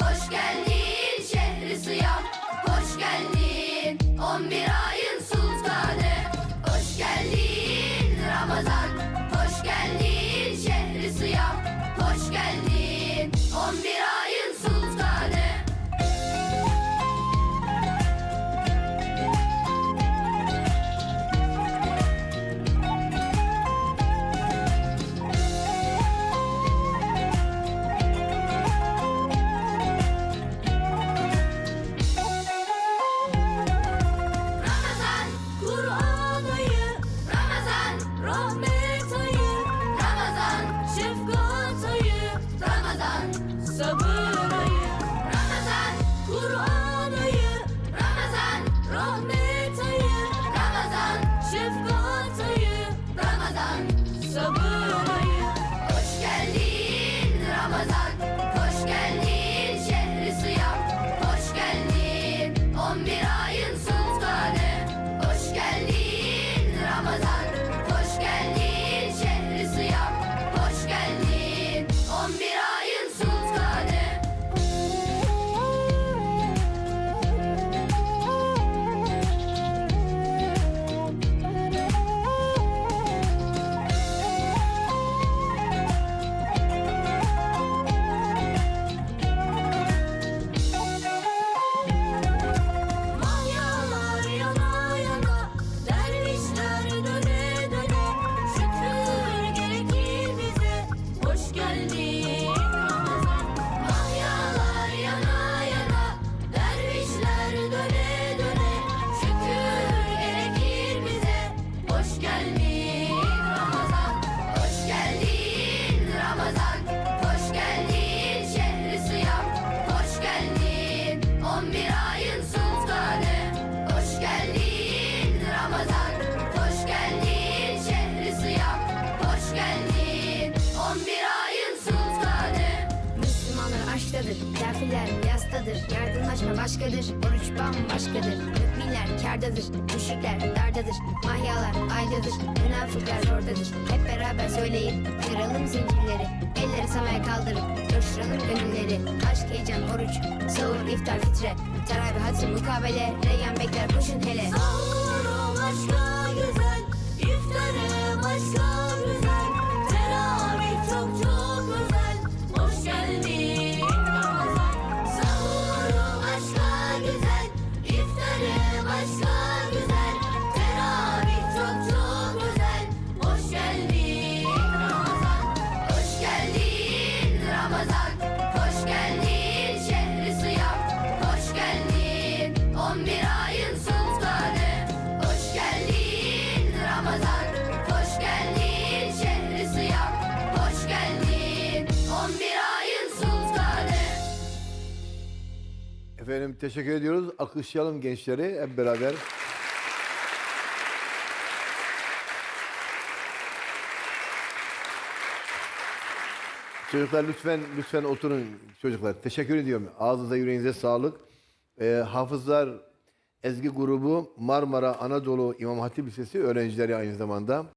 Hoş geldin şehri sıyam Hoş geldin 11 ayın sultanı. Hoş geldin Ramazan. Hoş geldin şehri sıyam Hoş geldin Ramazan sabır Müslümanlar aşktadır, kafirler yastadır Yardımlaşma başkadır, oruç bambaşkadır. Müminler kârdadır, müşrikler dardadır Mahyalar aydadır, münafıklar oradadır. Hep beraber söyleyin, kıralım zincirleri Elleri semaya kaldırıp, coşturalım gönülleri. Aşk, heyecan, oruç, sahur, iftar, fitre Teravih, hatır, mukabele, reyyan bekler, koşun hele. Sahuru Efendim teşekkür ediyoruz. Akışlayalım gençleri hep beraber. Çocuklar lütfen lütfen oturun çocuklar. Teşekkür ediyorum. Ağzınıza yüreğinize sağlık. Ee, Hafızlar Ezgi grubu Marmara Anadolu İmam Hatip Lisesi öğrencileri aynı zamanda.